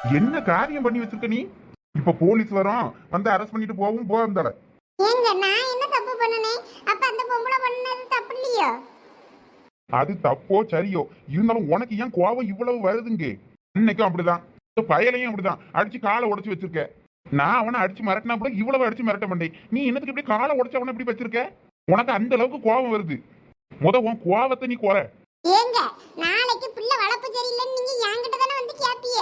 என்ன காரியம் பண்ணி வச்சிருக்க நீ? இப்ப போலீஸ் வரும் வந்து அரெஸ்ட் பண்ணிட்டு போவும் போந்தால ஏங்க நான் என்ன தப்பு பண்ணனேன் அப்ப அந்த பொம்பளை பண்ணது தப்பு இல்லையோ? அது தப்போ சரியோ? இருந்தாலும் உனக்கு ஏன் கோவம் இவ்வளவு வருதுங்க? இன்னைக்கும் அப்படிதான். பயலையும் அப்படிதான். அடிச்சு காலை உடைச்சு வச்சிருக்க. நான் அவனை அடிச்சு மிரட்டினா கூட இவ்வளவு அடிச்சு மிரட்ட மாட்டேன். நீ என்னத்துக்கு இப்படி காலை உடைச்சு அவனை இப்படி வச்சிருக்க? உனக்கு அந்த அளவுக்கு கோவம் வருது. முத உன் கோவத்தை நீ குறை. ஏங்க நாளைக்கு பிள்ளை வளர்ப்பு சரியில்லைன்னு நீங்க என்கிட்ட தானே வந்து கேப்பிய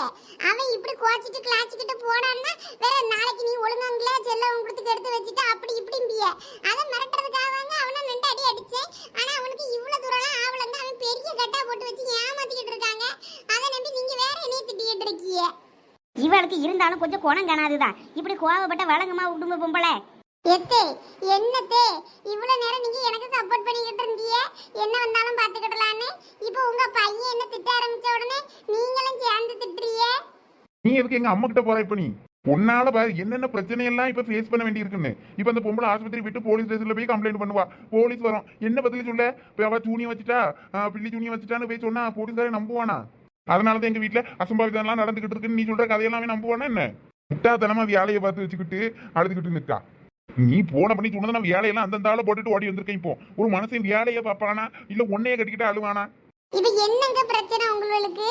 அவன் இப்படி கோச்சிட்டு கிளாச்சிக்கிட்டு போடான்னா வேற நாளைக்கு நீ ஒழுங்காங்களா செல்லம் கொடுத்து எடுத்து வச்சுட்டு அப்படி இப்படிம்பிய அதை மிரட்டுறதுக்காக வாங்க அவனை ரெண்டு அடி அடிச்சேன் ஆனா அவனுக்கு இவ்வளவு தூரம்லாம் ஆவலங்க அவன் பெரிய கட்டா போட்டு வச்சு ஏமாத்திக்கிட்டு இருக்காங்க அதை நம்பி நீங்க வேற என்னைய திட்டிக்கிட்டு இருக்கீங்க இவளுக்கு இருந்தாலும் கொஞ்சம் குணம் காணாதுதான். இப்படி கோவப்பட்ட வழங்குமா விடுங்க பொம்பளை. எத்தே என்னத்தே? இவ்வளவு நேரம் நீங்க எனக்கு சப்போர்ட் பண்ணிக்கிட்டு இருந்தீங்க என்ன வந்தாலும் பாத்துக்கிடலான்னு இப்போ உங்க பையன் என்ன திட்ட ஆரம்பிச்ச உடனே நீங்களும் சேர்ந்து திட்டுறீங்க நீ எதுக்கு எங்க அம்மா கிட்ட போற இப்ப நீ? உன்னால பாரு என்னென்ன பிரச்சனை எல்லாம் இப்ப ஃபேஸ் பண்ண வேண்டியிருக்குன்னு. இப்ப அந்த பொம்பளை ஆஸ்பத்திரி விட்டு போலீஸ் ஸ்டேஷன்ல போய் கம்ப்ளைண்ட் பண்ணுவா. போலீஸ் வரும். என்ன பதில் சொல்ல? அவ சூனிய வச்சுட்டா பிள்ளி சூனிய வச்சுட்டான்னு போய் சொன்னா போலீஸ்காரே நம்புவானா? அதனாலதான் எங்க வீட்டுல அசம்பாவிதம் எல்லாம் நடந்துகிட்டு இருக்குன்னு நீ சொல்ற கதையெல்லாம் நம்புவானா என்ன? முட்டாத்தனமா வேலையை பார்த்து வச்சுக்கிட்டு அழுதுகிட்டு நிற்கா. நீ போன பண்ணி சொன்னதை நான் வேலையெல்லாம் அந்தந்த ஆளை போட்டுட்டு ஓடி வந்திருக்கேன் இப்போ. ஒரு மனசையும் வேலையை பார்ப்பானா? இல்ல உன்னையே கட்டிக்கிட்டு அழுவானா? இது என்னங்க பிரச்சனை உங்களுக்கு?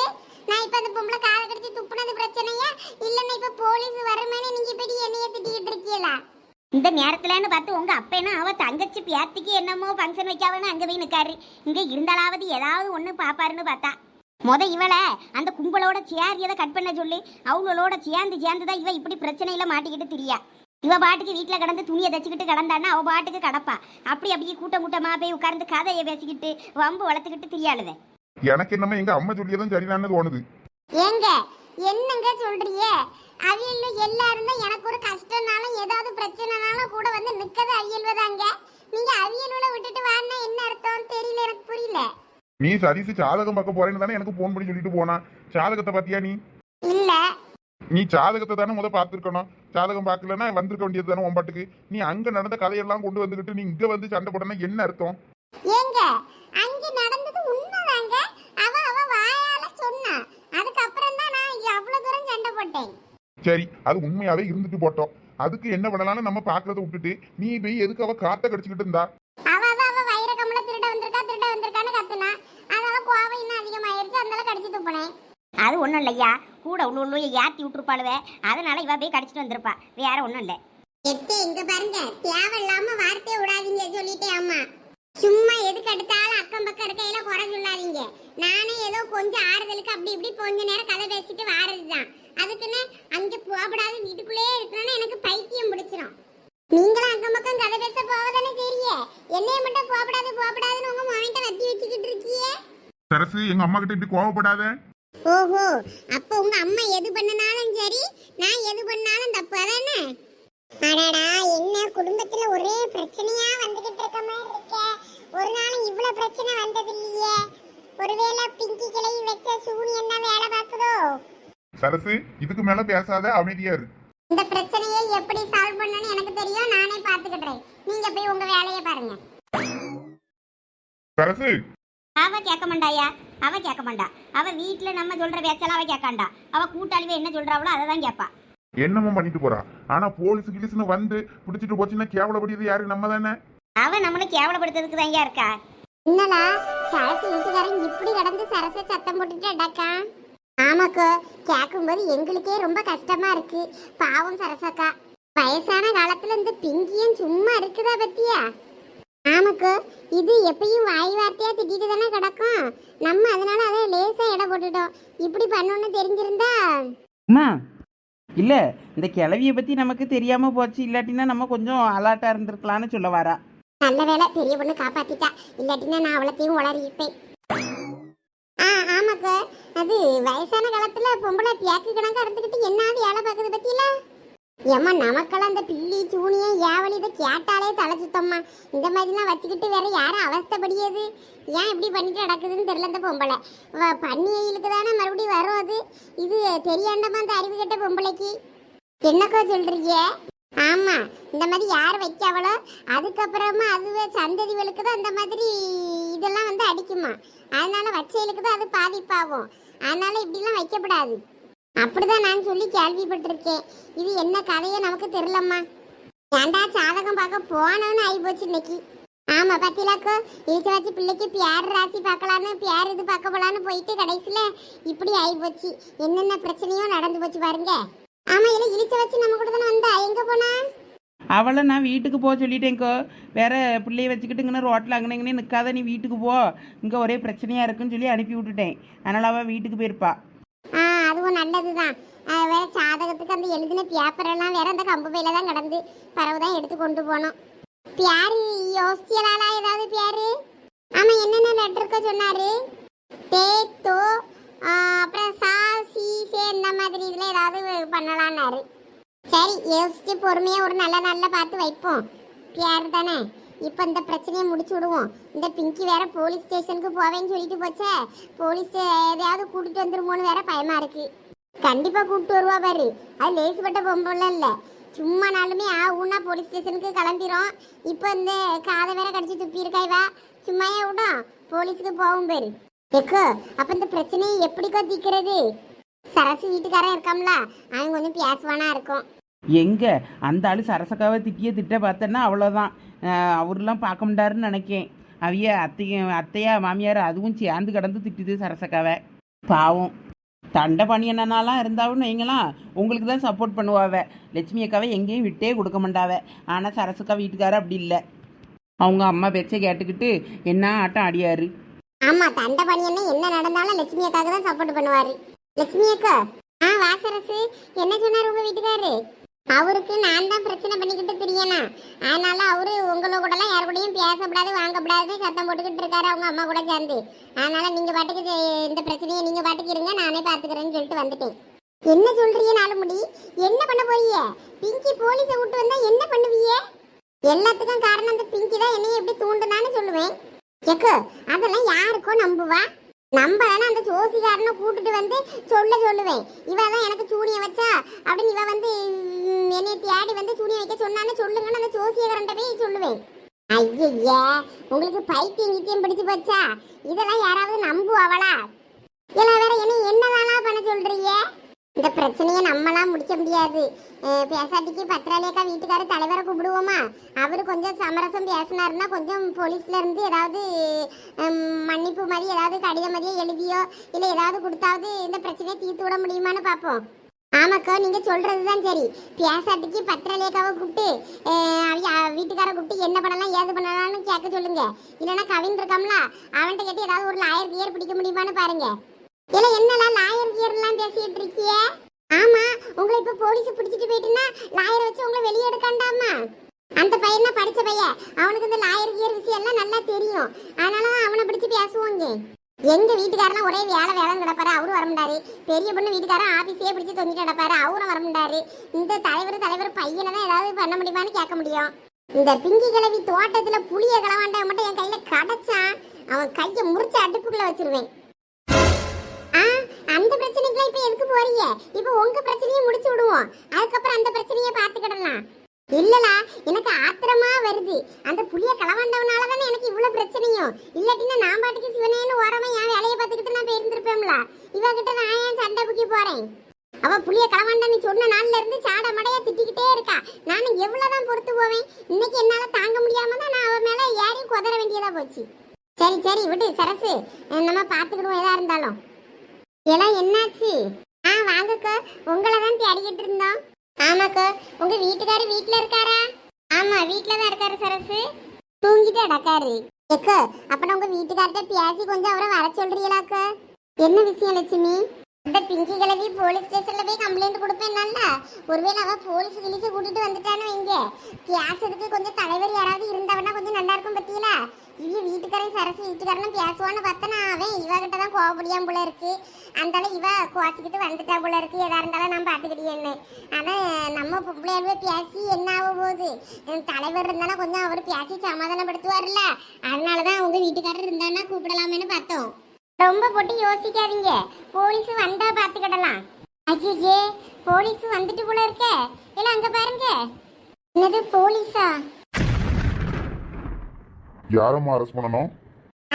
நான் இப்ப அந்த பொம்பளை கால கடிச்சு துப்புனது பிரச்சனையா? இல்லன்னா இப்ப போலீஸ் வருமேனு நீங்க இப்படி என்னைய திட்டிக்கிட்டு இருக்கீங்களா? இந்த நேரத்துலன்னு பார்த்து உங்க அப்பேனா அவ தங்கச்சி பியாத்திக்கு என்னமோ ஃபங்க்ஷன் வைக்காவன்னு அங்க போய் நிக்காரு. இங்க இருந்தாலாவது ஏதாவது ஒண்ணு பாப்பாருன்னு பார்த்தா. முத இவளை அந்த கும்பலோட சேரியதை கட் பண்ண சொல்லி. அவங்களோட சேர்ந்து சேர்ந்து தான் இவ இப்படி பிரச்சனையில மாட்டிக்கிட்டு திரியா. இவ பாட்டுக்கு வீட்டில் கடந்து துணியை தச்சுக்கிட்டு கடந்தான்னா அவ பாட்டுக்கு கடப்பா. அப்படி அப்படியே கூட்டம் கூட்டமா போய் உட்கார்ந்து கதையை பேசிக்கிட்டு வம்பு வளர்த்துக்கிட்டு திரியாளுவே. எனக்கு என்னமோ எங்க அம்மா சொல்லியதும் சரிதான்னு தோணுது. ஏங்க என்னங்க சொல்றீங்க? அவியல் எல்லாரும் எனக்கு ஒரு கஷ்டம்னாலும் ஏதாவது பிரச்சனைனாலும் கூட வந்து நிக்கது அவியல்வதாங்க நீங்க அவியலூல விட்டுட்டு வான்னா என்ன அர்த்தம்? தெரியல எனக்கு புரியல. நீ சதீஷ் ஜாதகம் பார்க்க போறேன்னு தானே எனக்கு போன் பண்ணி சொல்லிட்டு போனா? ஜாதகத்தை பாத்தியா நீ? இல்ல. நீ ஜாதகத்தை தானே முத பார்த்துருக்கணும். ஜாதகம் பார்க்கலன்னா வந்திருக்க வேண்டியது தானே உன்பாட்டுக்கு நீ அங்க நடந்த கதையெல்லாம் கொண்டு வந்துகிட்டு நீ இங்க வந்து சண்டை போடனா என்ன அர்த்தம்? ஏங்க அங்க நடந்தது உண்மைதாங்க. அவ அவ வாயால சொன்னா. அதுக்கப்புறம் தான் நான் இங்க அவ்வளவு தூரம் சண்டை போட்டேன். சரி அது உண்மையாவே இருந்துட்டு போட்டோம். அதுக்கு என்ன பண்ணலாம்னு நம்ம பாக்குறத விட்டுட்டு நீ போய் எதுக்கு அவ காத்த கடிச்சுக்கிட்டு இருந்தா அவ அவ அவ வைர கமல திருட வந்திருக்கா திருட வந்திருக்கான்னு கத்துனா அதனால கோவம் இன்னும் அதிகமாயிருச்சு அதனால கடிச்சு துப்புனேன் அது ஒன்றும் இல்லையா கூட உள்ள உள்ள ஏற்றி விட்டுருப்பாளுவே? அதனால இவ போய் கடிச்சிட்டு வந்திருப்பா. வேற ஒன்றும் இல்லை. எத்தே இங்க பாருங்க. தேவையில்லாம வார்த்தையை விடாதீங்க சொல்லிட்டே அம்மா. சும்மா எதுக்கு எடுத்தாலும் அக்கம் பக்கம் இருக்கையில குறை சொல்லாதீங்க. நானே ஏதோ கொஞ்சம் ஆறுதலுக்கு அப்படி இப்படி கொஞ்ச நேரம் கதை பேசிட்டு வாரதுதான். அதுக்குன்னு அங்க போகப்படாது வீட்டுக்குள்ளேயே இருக்கணும்னு எனக்கு பைத்தியம் பிடிச்சிரும். நீங்களும் அக்கம் பக்கம் கதை பேச போவதானே தெரிய என்னைய மட்டும் போகப்படாது போகப்படாதுன்னு உங்க மாயிட்ட வத்தி வச்சுக்கிட்டு இருக்கியே? சரசு எங்க அம்மா கிட்ட இப்படி கோவப்படாத? ஓஹோ அப்ப உங்க அம்மா எது பண்ணனாலும் சரி நான் எது பண்ணாலும் தப்பு அதானே அடடா என்ன குடும்பத்துல ஒரே பிரச்சனையா வந்துகிட்டு இருக்க மாதிரி இருக்க. ஒரு நாளும் இவ்வளவு பிரச்சனை வந்தது இல்லையே. ஒருவேளை பிங்கி கிளை வச்ச சூனியம் தான் வேலை பார்க்குதோ? சரசு இதுக்கு மேல பேசாத அமைதியா இரு. இந்த பிரச்சனையை எப்படி சால்வ் பண்ணணும்னு எனக்கு தெரியும் நானே பாத்துக்கிட்டேன் நீங்க போய் உங்க வேலையை பாருங்க. சரசு அவ கேட்க மாட்டாயா அவ கேட்க மாட்டா அவ வீட்டுல நம்ம சொல்ற பேச்செல்லாம் அவ கேட்காண்டா. அவ கூட்டாளிவே என்ன சொல்றாவளோ அதை தான் கேட்பா. என்னமோ பண்ணிட்டு போறா. ஆனா போலீஸ் கிலீஸ்னு வந்து பிடிச்சிட்டு போச்சுன்னா கேவலப்படியது யாரு? நம்ம தானே அவ நம்மளை கேவலப்படுத்துறதுக்கு தான் இருக்கா? என்னடா சரசு வீட்டுக்காரன் இப்படி கடந்து சரச சத்தம் போட்டுட்டு அடாக்கா ஆமாக்கோ கேட்கும்போது எங்களுக்கே ரொம்ப கஷ்டமா இருக்கு. பாவம் சரசக்கா. வயசான காலத்துல இந்த பிங்கியும் சும்மா இருக்குதா பத்தியா? ஆமாக்கோ. இது எப்பயும் வாய் வார்த்தையா திட்டிட்டு தானே கிடக்கும். நம்ம அதனால அதை லேசா எடை போட்டுட்டோம். இப்படி பண்ணணும்னு தெரிஞ்சிருந்தா? அம்மா இல்லை இந்த கிளவியை பற்றி நமக்கு தெரியாமல் போச்சு. இல்லாட்டினா நம்ம கொஞ்சம் அலர்ட்டாக இருந்திருக்கலாம்னு சொல்ல வரா. நல்ல வேளை பெரிய பொண்ணு காப்பாத்திட்டா. இல்லாட்டினா நான் அவளத்தையும் உளறிப்பேன் ஆ ஆமாக்கா. அது வயசான காலத்துல பொம்பளை பியாக்கு கணக்கா இருந்துக்கிட்டு என்ன வேலை பார்க்குது பத்தியில? ஏம்மா நமக்கெல்லாம் அந்த பில்லி சூனியம் ஏவலி இதை கேட்டாலே தலை சுத்தம்மா. இந்த மாதிரிலாம் வச்சுக்கிட்டு வேற யாரும் அவஸ்தைப்படியது? ஏன் இப்படி பண்ணிட்டு நடக்குதுன்னு தெரியல இந்த பொம்பளை. பன்னியிலுக்கு தானே மறுபடியும் வரும் அது. இது தெரியாண்டமா அந்த அறிவு கெட்ட பொம்பளைக்கு. என்னக்கோ சொல்றீங்க? ஆமா இந்த மாதிரி யார் வைக்காவளோ அதுக்கப்புறமா அதுவே சந்ததிகளுக்கு தான் அந்த மாதிரி இதெல்லாம் வந்து அடிக்குமா. அதனால வச்சைகளுக்கு தான் அது பாதிப்பாகும். அதனால இப்படிலாம் வைக்கப்படாது. அப்படிதான் நான் சொல்லி கேள்விப்பட்டிருக்கேன். இது என்ன கதையோ நமக்கு தெரியலம்மா. ஏண்டா சாதகம் பார்க்க போனோன்னு ஆகி போச்சு இன்னைக்கு. ஆமா பத்திலாக்கோ இழுத்து வச்சு பிள்ளைக்கு பியார் ராசி பார்க்கலான்னு பியார் இது பார்க்க போலான்னு போயிட்டு கடைசியில இப்படி ஆகி போச்சு என்னென்ன பிரச்சனையோ நடந்து போச்சு பாருங்க. ஆமா இல்ல இழுத்து வச்சு நம்ம கூட தானே வந்தா? எங்க போனா? அவளை நான் வீட்டுக்கு போக சொல்லிட்டேங்கோ வேற பிள்ளைய வச்சுக்கிட்டு இங்கே ரோட்டில் அங்கே இங்கே நிற்காத நீ வீட்டுக்கு போ. இங்கே ஒரே பிரச்சனையாக இருக்குன்னு சொல்லி அனுப்பி விட்டுட்டேன். அதனால் அவள் வீட்டுக்கு போயிருப்பா. ஆ நல்லதுதான். வேற சாதகத்துக்கு அந்த எழுதின பேப்பர் எல்லாம் வேற அந்த கம்பு பையில தான் கிடந்து பறவை தான் எடுத்து கொண்டு போனோம். பியாரு யோசிச்சலாலா ஏதாவது பியாரு? ஆமா என்னென்ன லெட்டர் இருக்க சொன்னாரு? தே தோ அப்புறம் சா சி சே இந்த மாதிரி இதுல ஏதாவது பண்ணலான்னாரு. சரி யோசிச்சு பொறுமையா ஒரு நல்ல நல்ல பார்த்து வைப்போம். பியார் தானே? இப்போ இந்த பிரச்சனையை முடிச்சு விடுவோம். இந்த பிங்கி வேற போலீஸ் ஸ்டேஷனுக்கு போவேன்னு சொல்லிட்டு போச்சே. போலீஸ் எதையாவது கூட்டிட்டு வந்துருமோன்னு வேற பயமா இருக்கு. கண்டிப்பா கூப்பிட்டு வருவா பாரு. அது லேசுப்பட்ட பொம்பளை இல்ல. சும்மா நாளுமே ஆ ஊனா போலீஸ் ஸ்டேஷனுக்கு கிளம்பிரும். இப்போ இந்த காதை வேற கடிச்சு துப்பி இருக்காய்வா சும்மாயே விடும் போலீஸுக்கு போகும் பாரு. எக்கோ அப்ப இந்த பிரச்சனையை எப்படிக்கோ தீக்கிறது சரசு வீட்டுக்காரன் இருக்காம்ல அவன் கொஞ்சம் பேசுவானா இருக்கும். எங்கே? அந்த ஆளு சரசக்காவை திட்டிய திட்ட பார்த்தேன்னா அவ்வளோதான் அவர்லாம் பார்க்க முடியாருன்னு நினைக்கேன். அவைய அத்தைய அத்தையா மாமியார் அதுவும் சேர்ந்து கடந்து திட்டுது சரசக்காவை. பாவம். தண்டை பண்ணியனாலாம் இருந்தாவும் வைங்களாம் உங்களுக்கு தான் சப்போர்ட் பண்ணுவாவ. லட்சுமி அக்காவை எங்கேயும் விட்டே கொடுக்க மாட்டாவ. ஆனால் சரசுக்கா வீட்டுக்காரர் அப்படி இல்லை. அவங்க அம்மா பேச்சை கேட்டுக்கிட்டு என்ன ஆட்டம் அடியாரு ஆமா தண்டை பண்ணியன்னா என்ன நடந்தாலும் லட்சுமி அக்காவுக்கு தான் சப்போர்ட் பண்ணுவாரு. லட்சுமி அக்கா ஆ வாசரசு என்ன சொன்னார் உங்க வீட்டுக்காரு அவருக்கு நான் தான் பிரச்சனை பண்ணிக்கிட்டு தெரியணும். அதனால அவரு உங்களை கூடலாம் யார் கூடயும் பேசக்கூடாது வாங்கக்கூடாது சத்தம் போட்டுக்கிட்டு இருக்காரு அவங்க அம்மா கூட சேர்ந்து. அதனால நீங்க பாட்டுக்கு இந்த பிரச்சனையை நீங்க பாட்டுக்கு இருங்க நானே பாத்துக்கிறேன்னு சொல்லிட்டு வந்துட்டேன். என்ன சொல்றீங்க நாலுமுடி? என்ன பண்ண போறீங்க? பிங்கி போலீஸை விட்டு வந்தா என்ன பண்ணுவீங்க? எல்லாத்துக்கும் காரணம் அந்த பிங்கி தான் என்னைய எப்படி தூண்டுனான்னு சொல்லுவேன். எக்கு அதெல்லாம் யாருக்கோ நம்புவா? நம்பலன்னா அந்த ஜோசிகாரனை கூட்டுட்டு வந்து சொல்ல சொல்லுவேன். இவ தான் எனக்கு சூனியம் வச்சா அப்படின்னு இவ வந்து வந்து துணி வைக்க சொன்னான்னு சொல்லுங்கன்னு அந்த ஜோசியகரண்ட போய் சொல்லுவேன். ஐயய்யா உங்களுக்கு பைத்தியம் கித்தியம் பிடிச்சு போச்சா? இதெல்லாம் யாராவது நம்புவாங்களா இதெல்லாம் வேற என்ன என்னதானா பண்ண சொல்றீங்க? இந்த பிரச்சனையை நம்மளாம் முடிக்க முடியாது. பேசாட்டிக்கு பத்திராலேக்கா வீட்டுக்கார தலைவரை கூப்பிடுவோமா? அவர் கொஞ்சம் சமரசம் பேசினாருன்னா கொஞ்சம் போலீஸ்ல இருந்து ஏதாவது மன்னிப்பு மாதிரி ஏதாவது கடிதம் மாதிரியே எழுதியோ இல்லை ஏதாவது கொடுத்தாவது இந்த பிரச்சனையை தீர்த்து விட முடியுமான்னு பார்ப்போம். ஆமாக்கா நீங்க சொல்றதுதான் சரி. பேசாட்டிக்கு பத்திரலேக்காவை கூப்பிட்டு அஹ், வீட்டுக்கார கூப்பிட்டு என்ன பண்ணலாம் ஏது பண்ணலாம்னு கேட்க சொல்லுங்க. இல்லைன்னா கவின் இருக்காம்ல அவன்கிட்ட கேட்டு ஏதாவது ஒரு லாயர் கியர் பிடிக்க முடியுமான்னு பாருங்க. இல்ல என்னலாம் லாயர் கியர்லாம் பேசிட்டு இருக்கியே? ஆமா உங்களை இப்ப போலீஸ் பிடிச்சிட்டு போயிட்டுன்னா லாயர் வச்சு உங்களை வெளியே எடுக்காண்டாமா? அந்த பையனா படிச்ச பையன். அவனுக்கு இந்த லாயர் கியர் விஷயம் எல்லாம் நல்லா தெரியும். அதனாலதான் அவனை பிடிச்சி பேசுவோங்க. எங்க வீட்டுக்காரனா ஒரே வேலை வேலை கிடப்பாரு. அவரும் வரமுண்டாரு பெரிய பொண்ணு வீட்டுக்காரன் ஆபீஸே பிடிச்சு தொங்கிட்டு கிடப்பாரு. அவரும் வரமுண்டாரு இந்த தலைவர் தலைவர் பையனை தான் ஏதாவது பண்ண முடியுமான்னு கேட்க முடியும். இந்த பிங்கி கிழவி தோட்டத்துல புளிய கிளவாண்ட மட்டும் என் கையில கிடைச்சான் அவன் கையை முறிச்சு அடுப்புக்குள்ள வச்சிருவேன். ஆ அந்த பிரச்சனைக்குலாம் இப்ப எதுக்கு போறீங்க? இப்ப உங்க பிரச்சனையை முடிச்சு விடுவோம். அதுக்கப்புறம் அந்த பிரச்சனையை பாத்துக்கிடலாம் இல்லடா எனக்கு ஆத்திரமா வருது. அந்த புளிய களவாண்டவனால தானே எனக்கு இவ்வளவு பிரச்சனையும்? இல்லாட்டினா நான் பாட்டுக்கு சிவனேன்னு ஓரமா என் வேலையை பார்த்துக்கிட்டு நான் போயிருந்திருப்பேன்ல. இவகிட்ட நான் ஏன் சண்டை புக்கி போறேன்? அவ புளிய களவாண்டன்னு சொன்ன நாள்ல இருந்து சாட மடையா திட்டிக்கிட்டே இருக்கா. நானும் எவ்வளவுதான் பொறுத்து போவேன்? இன்னைக்கு என்னால தாங்க முடியாம தான் நான் அவ மேல ஏறி குதற வேண்டியதா போச்சு. சரி சரி விடு சரசு. நம்ம பாத்துக்கிடுவோம் எதா இருந்தாலும். எல்லாம் என்னாச்சு? ஆ வாங்கக்கோ. உங்களை தான் தேடிக்கிட்டு இருந்தோம். ஆமாக்கா உங்க வீட்டுக்காரு வீட்ல இருக்காரா? ஆமா வீட்ல தான் இருக்காரு சரசு. தூங்கிட்டு அடக்காரு எக்க அப்ப உங்க வீட்டுக்கார்ட்ட பேசி கொஞ்சம் அவரை வர சொல்றீங்களாக்கா? என்ன விஷயம் லட்சுமி? அந்த பிங்கி கிழவி போலீஸ் ஸ்டேஷன்ல போய் கம்ப்ளைண்ட் கொடுப்பேன்னால ஒருவேளை அவ போலீஸ் கிழிச்சு கூட்டிட்டு வந்துட்டான்னு வைங்க. பேசுறதுக்கு கொஞ்சம் தலைவர் யாராவது இருந்தவனா கொஞ்சம் நல்லா இருக்கும் பத்தியில? இவ வீட்டுக்காரன் சரசு வீட்டுக்காரனும் பேசுவான்னு பார்த்தனா அவன் இவகிட்ட தான் கோவப்படியாம போல இருக்கு. அந்தால இவ குவாச்சிக்கிட்டு வந்துட்டா போல இருக்கு. எதா இருந்தாலும் நான் பார்த்துக்கிட்டேன்னு ஆனா நம்ம பிள்ளையாளுவே பேசி என்ன ஆக போகுது? தலைவர் இருந்தானா கொஞ்சம் அவர் பேசி சமாதானப்படுத்துவார்ல அதனாலதான் அவங்க வீட்டுக்காரர் இருந்தானா கூப்பிடலாமேன்னு பார்த்தோம். ரொம்ப போட்டு யோசிக்காதீங்க. போலீஸ் வந்தா பாத்துக்கிடலாம் ஐயே போலீஸ் வந்துட்டு போல இருக்க. இல்ல அங்க பாருங்க. என்னது போலீஸா? யாரம்மா அரெஸ்ட் பண்ணணும்?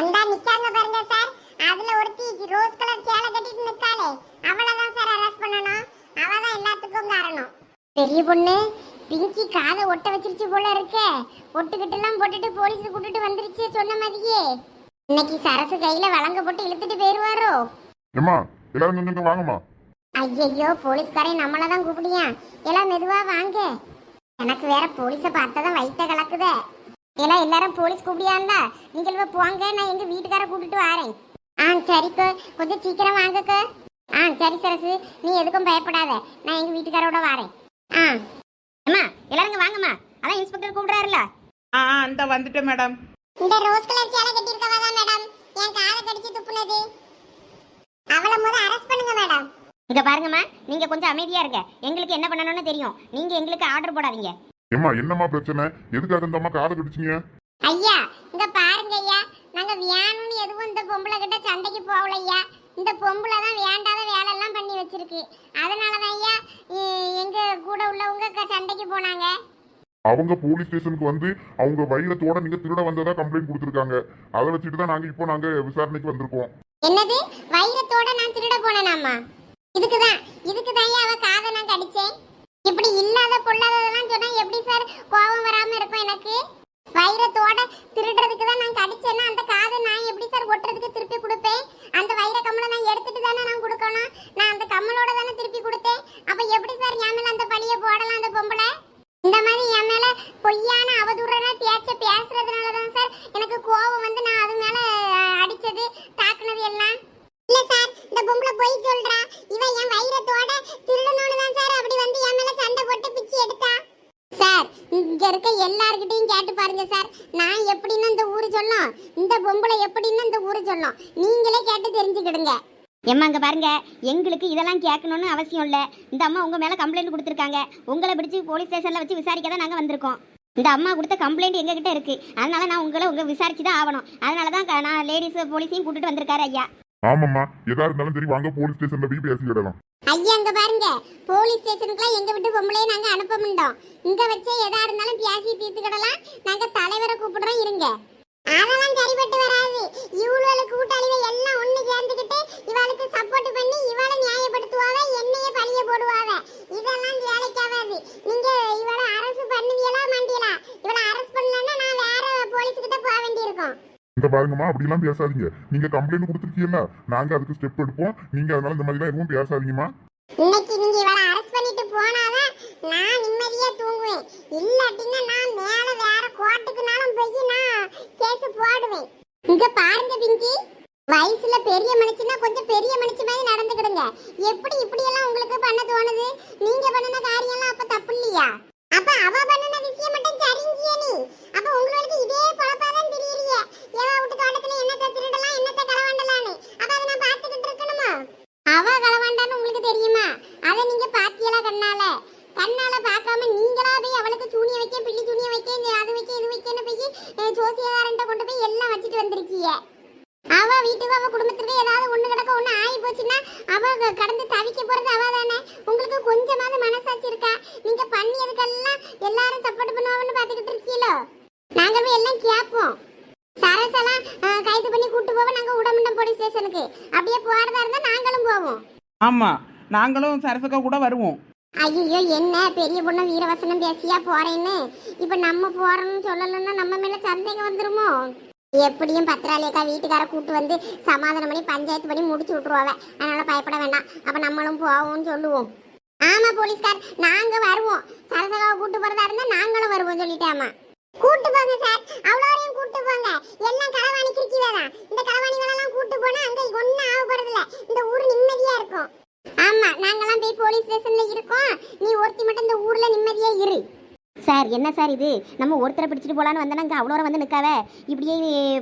அந்த நிக்காங்க பாருங்க சார். அதுல ஒருத்தி ரோஸ் கலர் சேலை கட்டிட்டு நிக்காளே. அவளதான் சார் அரெஸ்ட் பண்ணணும். பெரிய பொண்ணு பிங்கி காதை ஒட்ட வச்சிருச்சு போல இருக்க. ஒட்டுக்கிட்டெல்லாம் போட்டுட்டு போலீஸ் கூட்டிட்டு வந்துருச்சு சொன்ன மாதிரியே. இன்னைக்கு சரசு கையில வழங்க போட்டு இழுத்துட்டு போயிருவாரோ? ஏம்மா எல்லாரும் கொஞ்சம் வாங்கம்மா. ஐயையோ போலீஸ்காரன் நம்மள தான் கூப்பிடியா எல்லாம் மெதுவா வாங்க. எனக்கு வேற போலீஸை பார்த்ததான் வயித்த கலக்குதே. எல்லாம் எல்லாரும் போலீஸ் கூப்பிடியாண்டா நீங்கள் போங்க நான் எங்க வீட்டுக்கார கூட்டிட்டு வரேன். ஆ சரிக்கோ. கொஞ்சம் சீக்கிரம் வாங்கக்கோ. ஆ சரி சரசு. நீ எதுக்கும் பயப்படாத. நான் எங்க வீட்டுக்காரோட வரேன். ஆ. அம்மா எல்லாரும் வாங்கம்மா. அதான் இன்ஸ்பெக்டர் கூப்பிடுறாருல. ஆ இந்த வந்துட்டேன் மேடம். இந்த ரோஸ் கலர் சேலை கட்டியிருக்கவா தான் மேடம்? என் காதை கடிச்சு துப்புனது. அவளை முத அரெஸ்ட் பண்ணுங்க மேடம். இங்க பாருங்கம்மா. நீங்க கொஞ்சம் அமைதியா இருங்க. எங்களுக்கு என்ன பண்ணணும்னு தெரியும். நீங்க எங்களுக்கு ஆர்டர் போடாதீங்க. ஏம்மா என்னம்மா பிரச்சனை? எதுக்காக இந்த அம்மா காதை கடிச்சிங்க ஐயா இங்க பாருங்க ஐயா. நாங்க வேணும்னு எதுவும் இந்த பொம்பளை கிட்ட சண்டைக்கு போகல ஐயா. இந்த பொம்பளை தான் வேண்டாத வேலை எல்லாம் பண்ணி வச்சிருக்கு. அதனால தான் ஐயா எங்க கூட உள்ளவங்க க- சண்டைக்கு போனாங்க. அவங்க போலீஸ் ஸ்டேஷனுக்கு வந்து அவங்க வைரத்தோட நீங்க திருட வந்ததா கம்ப்ளைண்ட் கொடுத்துருக்காங்க. அதை வச்சுட்டு தான் நாங்க இப்போ நாங்க விசாரணைக்கு வந்திருக்கோம். என்னது? வைரத்தோட நான் திருட போனேனாமா இதுக்குதான் இதுக்குதான் ஐயா அவ காதை நான் கடிச்சேன். இப்படி இல்லாத பொல்லாததெல்லாம் சொன்னா எப்படி சார் கோபம் வராம இருக்கும் எனக்கு? வைரத்தோட திருடுறதுக்கு தான் நான் கடிச்சேன்னா அந்த காதை நான் எப்படி சார் ஒட்டுறதுக்கு திருப்பி கொடுப்பேன்? அந்த வைர கம்மலை நான் எடுத்துட்டு தானே நான் கொடுக்கணும்? நான் அந்த கம்மலோட தானே திருப்பி கொடுத்தேன்? அப்ப எப்படி சார் என் மேல அந்த பழிய போடலாம் அந்த பொம்பளை? இந்த மாதிரி என் மேல பொய்யான அவதூறான பேச்ச பேசுறதுனால தான் சார் எனக்கு கோபம் வந்து நான் அது மேல அடிச்சது தாக்குனது எல்லாம் இல்ல சார் இந்த பொம்பளை பொய் சொல்றா இவ என் வைரத்தோட திருடனோன்னு தான் சார் அப்படி வந்து என் மேல சண்டை போட்டு பிச்சு எடுத்தா சார் இங்க இருக்க எல்லார்கிட்டையும் கேட்டு பாருங்க சார். நான் எப்படின்னு இந்த ஊரு சொல்லும். இந்த பொம்பளை எப்படின்னு இந்த ஊரு சொல்லும். நீங்களே கேட்டு தெரிஞ்சுக்கிடுங்க. ஏம்மா இங்க பாருங்க எங்களுக்கு இதெல்லாம் கேட்கணும்னு அவசியம் இல்லை. இந்த அம்மா உங்க மேல கம்ப்ளைண்ட் கொடுத்துருக்காங்க. உங்களை பிடிச்சி போலீஸ் ஸ்டேஷன்ல வச்சு விசாரிக்க தான் நாங்கள் வந்திருக்கோம். இந்த அம்மா கொடுத்த கம்ப்ளைண்ட் எங்ககிட்ட இருக்கு. அதனால நான் உங்களை உங்க விசாரிச்சு தான் ஆகணும். அதனால தான் நான் லேடிஸ் போலீஸையும் கூட்டிட்டு வந்திருக்காரு ஐயா. ஆமாம்மா. எதா இருந்தாலும் சரி வாங்க போலீஸ் ஸ்டேஷன்ல போய் பேசிக்கிடலாம் ஐயா அங்க பாருங்க. போலீஸ் ஸ்டேஷனுக்குலாம் எங்க விட்டு பொம்பளையே நாங்க அனுப்ப மாட்டோம். இங்க வச்சே எதா இருந்தாலும் பேசி தீர்த்துக்கிடலாம். நாங்க தலைவரை கூப்பிடுறோம் இருங்க. அதெல்லாம் சரிபட்டு வராது. இவளுக்கு கூட்டாளிகள் எல்லாம் ஒண்ணு சேர்ந்துக்கிட்டு இவளுக்கு சப்போர்ட் பண்ணி இவளை நியாயப்படுத்துவாங்க என்னைய பழிய போடுவாங்க இதெல்லாம் வேலைக்காகாது. நீங்க இவளை அரசு பண்ணுவீங்களா மாட்டீங்களா? இவளை அரசு பண்ணலன்னா நான் வேற போலீஸ் கிட்ட போக வேண்டியிருக்கும். இந்த பாருங்கம்மா அப்படிலாம் பேசாதீங்க. நீங்க கம்ப்ளைண்ட் கொடுத்துருக்கீங்கல்ல நாங்க அதுக்கு ஸ்டெப் எடுப்போம். நீங்க அதனால இந்த மாதிரிலாம் எதுவும் பேசாதீங்கம்மா. இன்னைக்கு நீங்க இவளை அரெஸ்ட் பண்ணிட்டு போனாதான் நான் நிம்மதியா தூங்குவேன். இல்லாட்டினா நான் மேல வேற கோர்ட்டுக்குனாலும் போய் நான் கேஸ் போடுவேன். இங்க பாருங்க பிங்கி. வயசுல பெரிய மனுஷனா கொஞ்சம் பெரிய மனுஷன் மாதிரி நடந்துக்கிடுங்க. எப்படி இப்படி எல்லாம் உங்களுக்கு பண்ண தோணுது? நீங்க பண்ணின காரியம் எல்லாம் அப்ப தப்பு இல்லையா? அப்ப அவ பண்ணின விஷயம் மட்டும் சரிங்கிய நீ? அப்ப உங்களுக்கு இதே பொழப்பாதான் தெரியலையே எவ விட்டு தோட்டத்துல என்னத்தை திருடலாம் என்னத்தை களவாண்டலான்னு அப்ப அதை நான் பார்த்துக்கிட்டு இருக்கணுமா அவ களவாண்டான்னு உங்களுக்கு தெரியுமா அதை நீங்க பாத்தியலா கண்ணால கண்ணால பார்க்காம நீங்களா போய் அவளுக்கு சூனிய வைக்க பிள்ளி சூனிய வைக்க இந்த அது வைக்க இது வைக்கன்னு போய் அஹ், ஜோசியக்காரன்ட்ட கொண்டு போய் எல்லாம் வச்சுட்டு வந்திருக்கீங்க அவ வீட்டுக்கு அவ குடும்பத்துக்கு ஏதாவது ஒண்ணு கிடக்க ஒண்ணு ஆகி போச்சுன்னா அவ க- கடந்து தவிக்க போறது அவ தானே உங்களுக்கு கொஞ்சமாவது மனசாட்சி இருக்கா நீங்க பண்ணியதுக்கெல்லாம் எல்லாரும் சப்போர்ட் பண்ணுவாங்கன்னு பாத்துக்கிட்டு இருக்கீங்களோ நாங்க போய் எல்லாம் கேட்போம் அஹ், கைது பண்ணி கூட்டு போவோம் நாங்க உடம்புண்டம் போலீஸ் ஸ்டேஷனுக்கு. அப்படியே போறதா இருந்தா நாங்களும் போவோம். ஆமாம் நாங்களும் சரசக்கா கூட வருவோம். ஐயோ என்ன பெரிய பொண்ணு வீரவசனம் பேசியா போறேன்னு? இப்ப நம்ம போறோம்னு சொல்லலன்னா நம்ம மேல சந்தேகம் வந்துருமோ? எப்படியும் பத்திராளியக்கா வீட்டுக்கார கூட்டு வந்து சமாதானம் பண்ணி பஞ்சாயத்து பண்ணி முடிச்சு விட்டுருவாவ. அதனால பயப்பட வேண்டாம். அப்ப நம்மளும் போவோம்னு சொல்லுவோம். ஆமா போலீஸ்கார் நாங்க வருவோம். சரசகாவை கூட்டு போறதா இருந்தா நாங்களும் வருவோம் சொல்லிட்டாமா கூட்டு போங்க சார் அவ்வளோரையும் கூட்டு போங்க எல்லாம் களவாணி கிறுக்கி வேணாம் இந்த களவாணி வேணாம் கூட்டு போனா அங்க ஒன்னும் ஆகப்படுறதில்ல இந்த ஊர் நிம்மதியா இருக்கும் ஆமா நாங்கெல்லாம் போய் போலீஸ் ஸ்டேஷன்ல இருக்கோம் நீ ஒருத்தி மட்டும் இந்த ஊர்ல நிம்மதியா இரு சார் என்ன சார் இது? நம்ம ஒருத்தரை பிடிச்சிட்டு போலான்னு வந்தா அங்கே அவ்வளோ வந்து நிற்காவ இப்படியே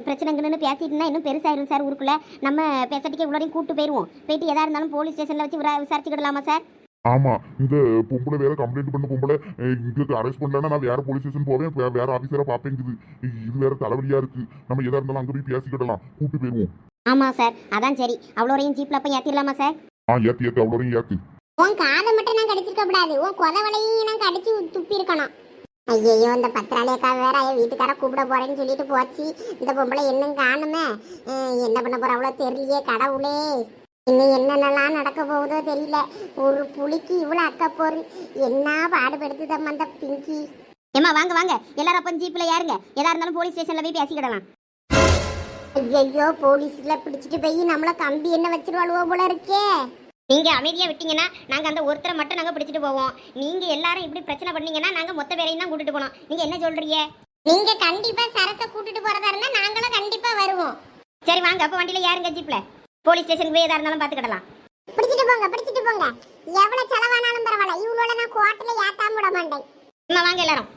பிரச்சனைங்கன்னு பேசிட்டு இருந்தா இன்னும் பெருசாயிரும் சார் ஊருக்குள்ள. நம்ம பேசட்டிக்கு இவ்வளோரையும் கூட்டு போயிடுவோம் போயிட்டு எதா இருந்தாலும் போலீஸ் ஸ்டேஷனில் வச்சு விசாரிச்சுக்கிடலாமா சார்? ஆமா இந்த பொம்பளை வேற கம்ப்ளைண்ட் பண்ண பொம்பளை. இங்க அரெஸ்ட் பண்ணலன்னா நான் வேற போலீஸ் ஸ்டேஷன் போவேன். வேற ஆபீசரா பாப்பேங்குது இது வேற தலைவலியா இருக்கு. நம்ம எதா இருந்தாலும் அங்க போய் பேசிக்கிடலாம். கூட்டு போயிருவோம். ஆமாம் சார். அதான் சரி. அவ்வளோரையும் ஜீப்பில் போய் ஏற்றிடலாமா சார்? ஆ ஏத்து ஏத்து அவ்வளோரையும் ஏத்து. உன் காதை மட்டும் நான் கடிச்சிருக்க கூடாது. உன் கொதவளையும் நான் கடிச்சு துப்பி இருக்கணும் ஐயோ இந்த பத்திராளியக்கா வேற என் வீட்டுக்கார கூப்பிட போறேன்னு சொல்லிட்டு போச்சு. இந்த பொம்பளை என்னங்க காணுமே? என்ன பண்ண போற அவ்வளோ தெரியலையே கடவுளே. இன்னும் என்னென்னலாம் நடக்க போகுதோ தெரியல. ஒரு புலிக்கு இவ்வளோ அக்க போரு என்ன பாடுபடுத்துதம் அந்த பிங்கி? ஏம்மா வாங்க வாங்க. எல்லாரும் அப்போ ஜீப்பில் யாருங்க எதா இருந்தாலும் போலீஸ் ஸ்டேஷனில் போய் பேசிக்கிடலாம். ஐயோ போலீஸ்ல பிடிச்சிட்டு போய் நம்மள கம்பி என்ன வச்சிருவாளுவோ போல இருக்கே. நீங்கள் அமைதியாக விட்டீங்கன்னா நாங்கள் அந்த ஒருத்தரை மட்டும் நாங்கள் பிடிச்சிட்டு போவோம். நீங்கள் எல்லாரும் இப்படி பிரச்சனை பண்ணீங்கன்னா நாங்கள் மொத்த பேரையும் தான் கூட்டிட்டு போனோம். நீங்கள் என்ன சொல்கிறீங்க நீங்க கண்டிப்பா சரச கூட்டிட்டு போறதா இருந்தா நாங்களும் கண்டிப்பா வருவோம். சரி வாங்க அப்போ வண்டியில் யாருங்க ஜீப்பில் போலீஸ் ஸ்டேஷனுக்கு போய் எதா இருந்தாலும் பார்த்துக்கிடலாம் பிடிச்சிட்டு போங்க பிடிச்சிட்டு போங்க. எவ்வளவு செலவானாலும் பரவாயில்ல. இவ்வளோ நான் கோட்டில் ஏத்தாம விட மாட்டேன். வாங்க எல்லாரும்.